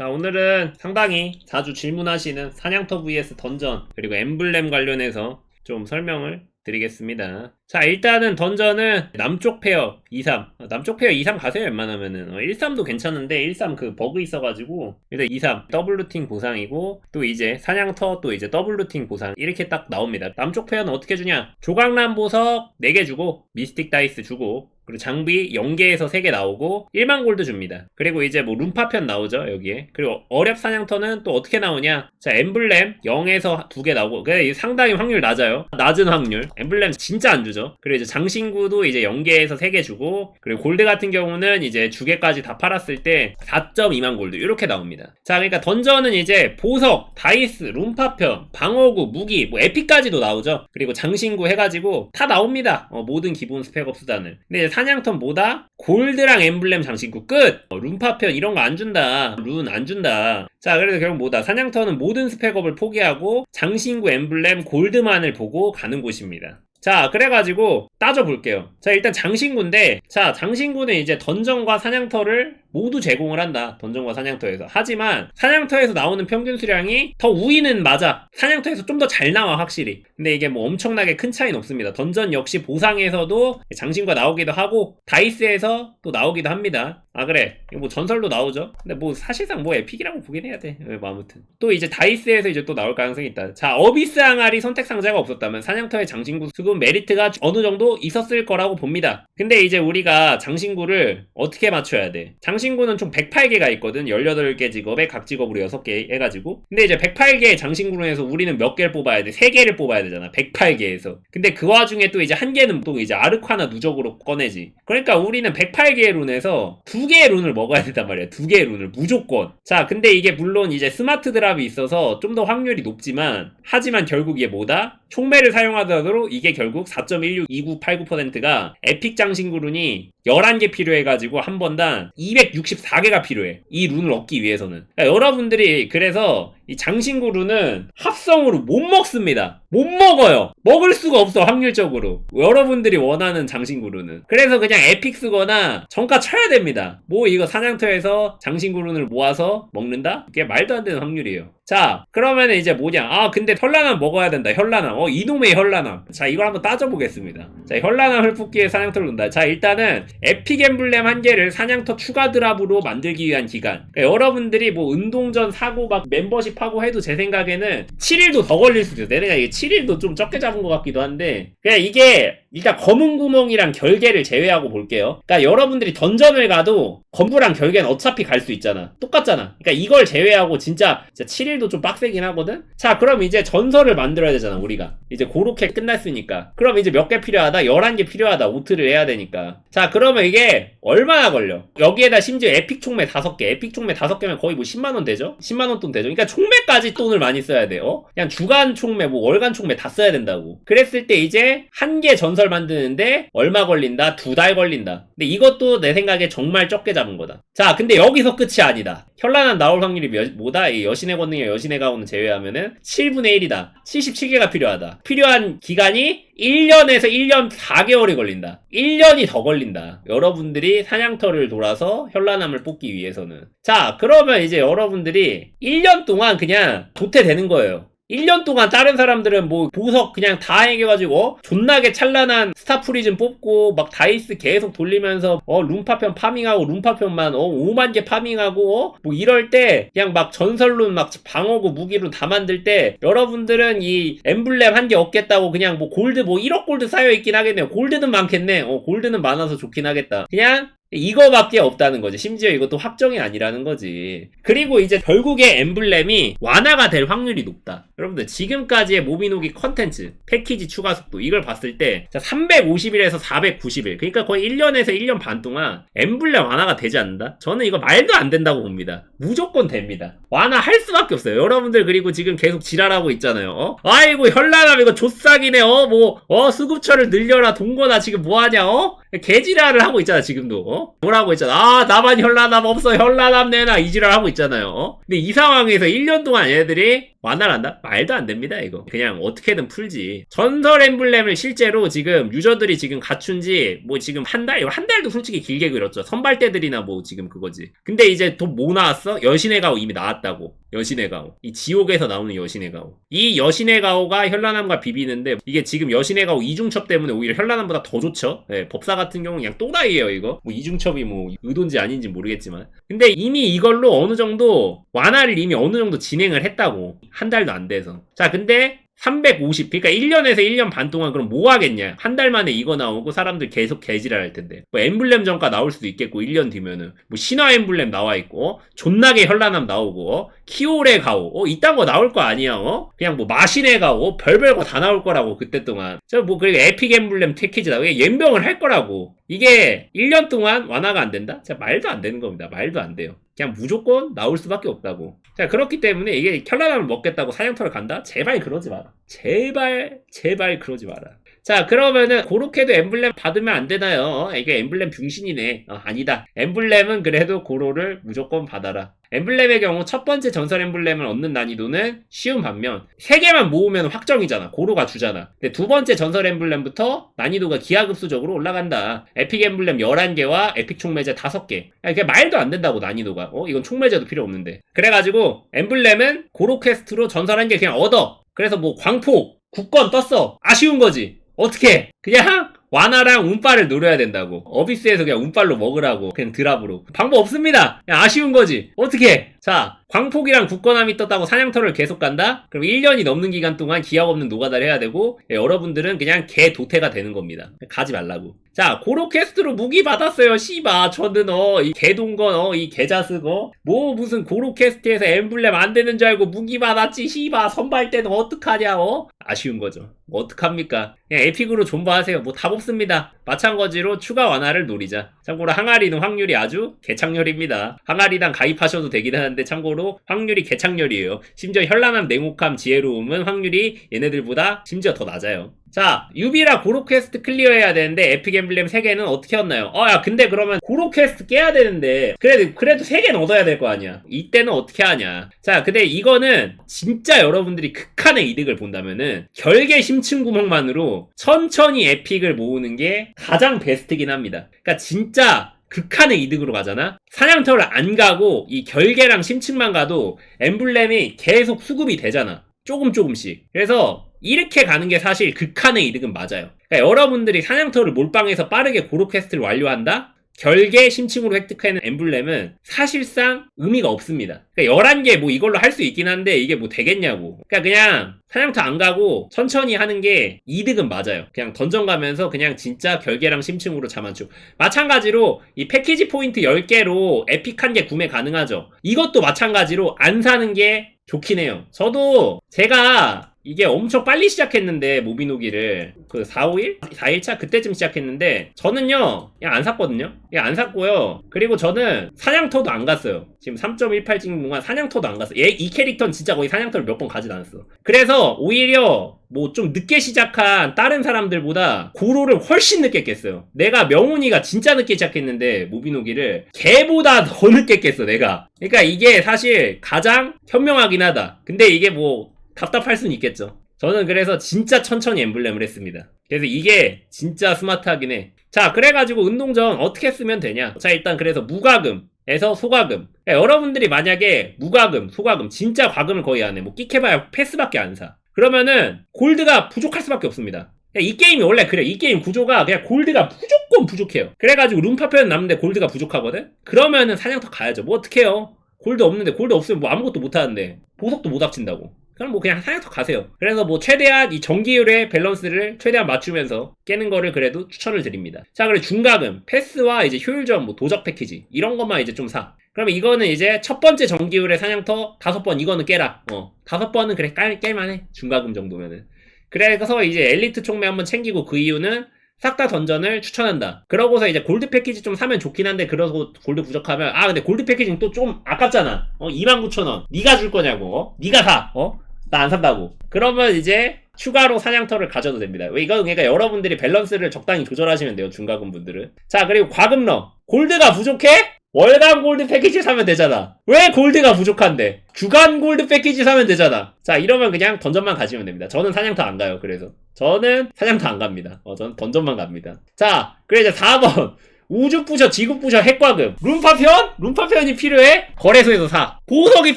자, 오늘은 상당히 자주 질문하시는 사냥터 vs 던전, 그리고 엠블렘 관련해서 좀 설명을 드리겠습니다. 자, 일단은 던전은 남쪽 페어 2, 3. 어, 남쪽 페어 2, 3 가세요, 웬만하면은. 어, 1, 3도 괜찮은데, 1, 3 그 버그 있어가지고, 일단 2, 3 더블 루팅 보상이고, 또 이제 사냥터 또 이제 더블 루팅 보상. 이렇게 딱 나옵니다. 남쪽 페어는 어떻게 주냐? 조각남 보석 4개 주고, 미스틱 다이스 주고, 그리고 장비 0개에서 3개 나오고 1만 골드 줍니다. 그리고 이제 뭐 룸파편 나오죠 여기에. 그리고 어렵 사냥터는 또 어떻게 나오냐? 자 엠블렘 0에서 2개 나오고 그래 상당히 확률 낮아요. 낮은 확률. 엠블렘 진짜 안 주죠. 그리고 이제 장신구도 이제 0개에서 3개 주고 그리고 골드 같은 경우는 이제 주개까지 다 팔았을 때 4.2만 골드 이렇게 나옵니다. 자 그러니까 던전은 이제 보석, 다이스, 룸파편, 방어구, 무기, 뭐 에피까지도 나오죠. 그리고 장신구 해가지고 다 나옵니다. 어, 모든 기본 스펙업 수단을. 근데 이제 사냥턴 뭐다? 골드랑 엠블렘 장신구 끝! 어, 룬파편 이런 거 안 준다. 룬 안 준다. 자, 그래서 결국 뭐다? 사냥턴은 모든 스펙업을 포기하고 장신구 엠블렘 골드만을 보고 가는 곳입니다. 자, 그래가지고 따져볼게요. 자, 일단 장신구인데, 자, 장신구는 이제 던전과 사냥터를 모두 제공을 한다. 던전과 사냥터에서. 하지만 사냥터에서 나오는 평균 수량이 더 우위는 맞아. 사냥터에서 좀 더 잘 나와 확실히. 근데 이게 뭐 엄청나게 큰 차이는 없습니다. 던전 역시 보상에서도 장신구가 나오기도 하고 다이스에서 또 나오기도 합니다. 아 그래. 뭐 전설도 나오죠? 근데 뭐 사실상 뭐 에픽이라고 보긴 해야 돼. 네, 뭐 아무튼. 또 이제 다이스에서 이제 또 나올 가능성이 있다. 자 어비스 항아리 선택 상자가 없었다면 사냥터의 장신구 수급 메리트가 어느 정도 있었을 거라고 봅니다. 근데 이제 우리가 장신구를 어떻게 맞춰야 돼? 장신구는 총 108개가 있거든. 18개 직업에 각 직업으로 6개 해가지고. 근데 이제 108개의 장신구로 해서 우리는 몇 개를 뽑아야 돼? 3개를 뽑아야 되잖아. 108개에서. 근데 그 와중에 또 이제 한 개는 또 이제 아르카나 누적으로 꺼내지. 그러니까 우리는 108개의 룬에서 두 개의 룬을 먹어야 된단 말이야. 두 개의 룬을 무조건. 자, 근데 이게 물론 이제 스마트 드랍이 있어서 좀 더 확률이 높지만 하지만 결국 이게 뭐다? 총매를 사용하더라도 이게 결국 4.162989%가 에픽 장신구 룬이 11개 필요해가지고 한 번당 264개가 필요해. 이 룬을 얻기 위해서는. 그러니까 여러분들이 그래서 이 장신구 룬은 합성으로 못 먹습니다. 못 먹어요. 먹을 수가 없어, 확률적으로. 여러분들이 원하는 장신구 룬은. 그래서 그냥 에픽 쓰거나 정가 쳐야 됩니다. 뭐 이거 사냥터에서 장신구 룬을 모아서 먹는다? 이게 말도 안 되는 확률이에요. 자, 그러면 이제 뭐냐? 아, 근데 혈란암 먹어야 된다. 혈란암. 어, 이놈의 혈란암. 자, 이걸 한번 따져보겠습니다. 자, 혈란암 hul뽑기에 사냥터를 놓는다. 자, 일단은 에픽 엠블렘 한 개를 사냥터 추가 드랍으로 만들기 위한 기간. 그러니까 여러분들이 뭐 운동전 사고 막 멤버십 하고 해도 제 생각에는 7일도 더 걸릴 수도 있어요. 내 생각에 7일도 좀 적게 잡은 것 같기도 한데. 그냥 이게 일단 검은 구멍이랑 결계를 제외하고 볼게요. 그러니까 여러분들이 던전을 가도 검부랑 결계는 어차피 갈 수 있잖아. 똑같잖아. 그러니까 이걸 제외하고 진짜, 진짜 7일도 좀 빡세긴 하거든? 자, 그럼 이제 전설을 만들어야 되잖아, 우리가. 이제 고렇게 끝났으니까. 그럼 이제 몇 개 필요하다? 11개 필요하다. 오트를 해야 되니까. 자, 그러면 이게 얼마나 걸려? 여기에다 심지어 에픽 총매 5개. 에픽 총매 5개면 거의 뭐 10만 원 되죠? 10만 원 돈 되죠? 그러니까 총매까지 돈을 많이 써야 돼요. 그냥 주간 총매, 뭐 월간 총매 다 써야 된다고. 그랬을 때 이제 한 개 전설 만드는데 얼마 걸린다? 두 달 걸린다. 근데 이것도 내 생각에 정말 적게 잡은 거다. 자, 근데 여기서 끝이 아니다. 현란한 나올 확률이 몇, 뭐다? 이 여신의 권능이와 여신의 가오는 제외하면은 7분의 1이다. 77개가 필요하다. 필요한 기간이 1년에서 1년 4개월이 걸린다. 1년이 더 걸린다. 여러분들이 사냥터를 돌아서 현란함을 뽑기 위해서는. 자, 그러면 이제 여러분들이 1년 동안 그냥 도태되는 거예요. 1년 동안 다른 사람들은 뭐 보석 그냥 다 해가지고 어? 존나게 찬란한 스타 프리즘 뽑고 막 다이스 계속 돌리면서 어 룸파편 파밍하고 룸파편만 어 5만 개 파밍하고 어? 뭐 이럴 때 그냥 막 전설룬 막 방어구 무기룬 다 만들 때 여러분들은 이 엠블렘 한 개 얻겠다고 그냥 뭐 골드 뭐 1억 골드 쌓여 있긴 하겠네요. 골드는 많겠네. 어 골드는 많아서 좋긴 하겠다. 그냥 이거밖에 없다는 거지. 심지어 이것도 확정이 아니라는 거지. 그리고 이제 결국에 엠블렘이 완화가 될 확률이 높다. 여러분들 지금까지의 모비노기 컨텐츠 패키지 추가 속도 이걸 봤을 때 350일에서 490일 그러니까 거의 1년에서 1년 반 동안 엠블렘 완화가 되지 않는다? 저는 이거 말도 안 된다고 봅니다. 무조건 됩니다. 완화할 수밖에 없어요. 여러분들 그리고 지금 계속 지랄하고 있잖아요. 어? 아이고 현란함 이거 조싹이네. 어? 뭐 어? 수급처를 늘려라. 동거나 지금 뭐하냐? 어? 개지랄을 하고 있잖아 지금도 어? 뭐라고 했잖아 아 나만 현란함 없어 현란함 내놔 이 지랄 하고 있잖아요 어? 근데 이 상황에서 1년 동안 얘네들이 완화를 한다? 말도 안 됩니다, 이거. 그냥 어떻게든 풀지. 전설 엠블렘을 실제로 지금 유저들이 지금 갖춘 지 뭐 지금 한 달, 한 달도 솔직히 길게 그렸죠. 선발대들이나 뭐 지금 그거지. 근데 이제 또 뭐 나왔어? 여신의 가오 이미 나왔다고. 여신의 가오. 이 지옥에서 나오는 여신의 가오. 이 여신의 가오가 현란함과 비비는데 이게 지금 여신의 가오 이중첩 때문에 오히려 현란함보다 더 좋죠. 예, 법사 같은 경우는 그냥 또다이에요, 이거. 뭐 이중첩이 뭐 의도인지 아닌지 모르겠지만. 근데 이미 이걸로 어느 정도 완화를 이미 어느 정도 진행을 했다고. 한 달도 안 돼서. 자, 근데 350, 그러니까 1년에서 1년 반 동안 그럼 뭐 하겠냐? 한 달 만에 이거 나오고 사람들 계속 개지랄 할 텐데. 뭐 엠블렘 정가 나올 수도 있겠고, 1년 뒤면은. 뭐 신화 엠블렘 나와 있고, 어? 존나게 현란함 나오고, 어? 키오레 가오, 어? 이딴 거 나올 거 아니야, 어? 그냥 뭐 마신의 가오, 별별 거 다 나올 거라고, 그때 동안. 저 뭐, 그리고 에픽 엠블렘 패키지 나오고, 연병을 할 거라고. 이게 1년 동안 완화가 안 된다? 진짜 말도 안 되는 겁니다. 말도 안 돼요. 그냥 무조건 나올 수밖에 없다고. 자, 그렇기 때문에 이게 현란함을 먹겠다고 사냥터를 간다? 제발 그러지 마라. 제발, 제발 그러지 마라. 자, 그러면은 고로케도 엠블렘 받으면 안 되나요? 어, 이게 엠블렘 병신이네. 어, 아니다. 엠블렘은 그래도 고로를 무조건 받아라. 엠블렘의 경우 첫 번째 전설 엠블렘을 얻는 난이도는 쉬운 반면 세 개만 모으면 확정이잖아. 고로가 주잖아. 근데 두 번째 전설 엠블렘부터 난이도가 기하급수적으로 올라간다. 에픽 엠블렘 11개와 에픽 총매제 5개. 그게 말도 안 된다고 난이도가. 어, 이건 총매제도 필요 없는데. 그래가지고 엠블렘은 고로 퀘스트로 전설 한 개 그냥 얻어. 그래서 뭐 광폭, 국건 떴어. 아쉬운 거지. 어떻게? 그냥 완화랑 운빨을 노려야 된다고. 어비스에서 그냥 운빨로 먹으라고. 그냥 드랍으로. 방법 없습니다. 그냥 아쉬운 거지. 어떻게? 자, 광폭이랑 굳건함이 떴다고 사냥터를 계속 간다? 그럼 1년이 넘는 기간 동안 기약 없는 노가다를 해야 되고, 예, 여러분들은 그냥 개 도태가 되는 겁니다. 가지 말라고. 자, 고로 퀘스트로 무기 받았어요, 씨바. 저는, 어, 이 개동건, 어, 이 개자스, 어, 뭐, 무슨 고로 퀘스트에서 엠블렘 안 되는 줄 알고 무기 받았지, 씨바. 선발 때는 어떡하냐, 어? 아쉬운 거죠. 뭐 어떡합니까? 그냥 에픽으로 존버하세요. 뭐 답 없습니다. 마찬가지로 추가 완화를 노리자. 참고로 항아리는 확률이 아주 개창렬입니다. 항아리당 가입하셔도 되긴 하는데 참고로 확률이 개창렬이에요. 심지어 현란함, 냉혹함, 지혜로움은 확률이 얘네들보다 심지어 더 낮아요. 자, 유비라 고로 퀘스트 클리어해야 되는데 에픽 엠블렘 3개는 어떻게 얻나요? 어, 야, 근데 그러면 고로 퀘스트 깨야 되는데 그래도 그래도 3개는 얻어야 될 거 아니야. 이때는 어떻게 하냐? 자, 근데 이거는 진짜 여러분들이 극한의 이득을 본다면은 결계 심층 구멍만으로 천천히 에픽을 모으는 게 가장 베스트긴 합니다. 그러니까 진짜 극한의 이득으로 가잖아? 사냥터를 안 가고 이 결계랑 심층만 가도 엠블렘이 계속 수급이 되잖아. 조금 조금씩. 그래서 이렇게 가는 게 사실 극한의 이득은 맞아요. 그러니까 여러분들이 사냥터를 몰빵해서 빠르게 고로 퀘스트를 완료한다? 결계 심층으로 획득하는 엠블렘은 사실상 의미가 없습니다. 그러니까 11개 뭐 이걸로 할 수 있긴 한데 이게 뭐 되겠냐고. 그러니까 그냥 사냥터 안 가고 천천히 하는 게 이득은 맞아요. 그냥 던전 가면서 그냥 진짜 결계랑 심층으로 자만추. 마찬가지로 이 패키지 포인트 10개로 에픽 한개 구매 가능하죠. 이것도 마찬가지로 안 사는 게 좋긴 해요. 저도 제가 이게 엄청 빨리 시작했는데 모비노기를. 그 4, 5일? 4일차 그때쯤 시작했는데 저는요 그냥 안 샀거든요. 그냥 안 샀고요. 그리고 저는 사냥터도 안 갔어요. 지금 3.18 찍는 동안 사냥터도 안 갔어요. 얘, 이 캐릭터는 진짜 거의 사냥터를 몇 번 가지도 않았어. 그래서 오히려 뭐 좀 늦게 시작한 다른 사람들보다 고로를 훨씬 늦게 깼어요. 내가 명훈이가 진짜 늦게 시작했는데 모비노기를 걔보다 더 늦게 깼어 내가. 그러니까 이게 사실 가장 현명하긴 하다. 근데 이게 뭐 답답할 수는 있겠죠. 저는 그래서 진짜 천천히 엠블렘을 했습니다. 그래서 이게 진짜 스마트하긴 해. 자, 그래가지고 운동 전 어떻게 쓰면 되냐? 자, 일단 그래서 무과금 에서 소과금. 그러니까 여러분들이 만약에 무과금, 소과금, 진짜 과금을 거의 안 해. 뭐 끼켜봐야 패스밖에 안 사. 그러면은 골드가 부족할 수밖에 없습니다. 이 게임이 원래 그래. 이 게임 구조가 그냥 골드가 무조건 부족해요. 그래가지고 룸파편은 남는데 골드가 부족하거든? 그러면은 사냥터 가야죠. 뭐 어떡해요? 골드 없는데 골드 없으면 뭐 아무것도 못하는데 보석도 못 합친다고. 그럼 뭐 그냥 사냥터 가세요. 그래서 뭐 최대한 이 전기율의 밸런스를 최대한 맞추면서 깨는 거를 그래도 추천을 드립니다. 자, 그리고 중가금, 패스와 이제 효율점, 뭐 도적 패키지 이런 것만 이제 좀 사. 그러면 이거는 이제 첫 번째 전기율의 사냥터 다섯 번 이거는 깨라. 어, 다섯 번은 그래 깔 깰만해. 중가금 정도면은. 그래서 이제 엘리트 총매 한번 챙기고 그 이유는 싹다 던전을 추천한다. 그러고서 이제 골드 패키지 좀 사면 좋긴 한데 그러고 골드 부족하면 아 근데 골드 패키지는 또 좀 아깝잖아. 어 29,000원. 네가 줄 거냐고. 어? 네가 사. 어? 나 안 산다고. 그러면 이제 추가로 사냥터를 가져도 됩니다. 왜 이거 그러니까 여러분들이 밸런스를 적당히 조절하시면 돼요. 중가금 분들은. 자, 그리고 과금러. 골드가 부족해? 월간 골드 패키지 사면 되잖아. 왜 골드가 부족한데? 주간 골드 패키지 사면 되잖아. 자, 이러면 그냥 던전만 가시면 됩니다. 저는 사냥터 안 가요, 그래서. 저는 사냥터 안 갑니다. 어, 저는 던전만 갑니다. 자, 그래 이제 4번. 우주 부셔, 지구 부셔, 핵과금. 룸파편? 룸파편이 필요해? 거래소에서 사. 보석이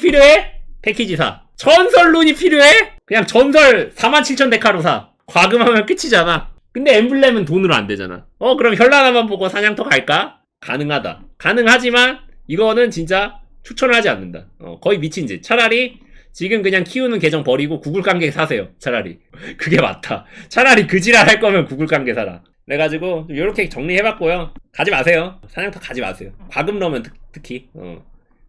필요해? 패키지 사. 전설 룬이 필요해? 그냥 전설 47,000 데카로 사. 과금하면 끝이잖아. 근데 엠블렘은 돈으로 안 되잖아. 어, 그럼 현란함만 보고 사냥터 갈까? 가능하다. 가능하지만 이거는 진짜 추천을 하지 않는다. 어, 거의 미친 짓. 차라리 지금 그냥 키우는 계정 버리고 구글 관계 사세요. 차라리. 그게 맞다. 차라리 그 지랄 할 거면 구글 관계 사라. 그래가지고 이렇게 정리해봤고요. 가지 마세요. 사냥터 가지 마세요. 과금 넣으면 특, 특히. 어.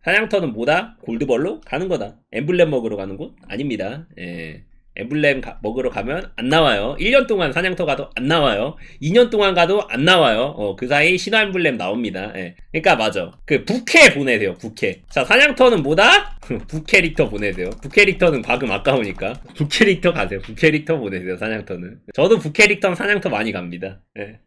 사냥터는 뭐다? 골드벌로 가는 거다. 엠블렘 먹으러 가는 곳? 아닙니다. 예. 엠블렘 가- 먹으러 가면 안 나와요. 1년 동안 사냥터 가도 안 나와요. 2년 동안 가도 안 나와요. 어, 그 사이 신화 엠블렘 나옵니다. 예. 그러니까 맞아. 그 부캐 보내세요. 부캐. 자, 사냥터는 뭐다? 부캐릭터 보내세요. 부캐릭터는 과금 아까우니까. 부캐릭터 가세요. 부캐릭터 보내세요. 사냥터는. 저도 부캐릭터는 사냥터 많이 갑니다. 예.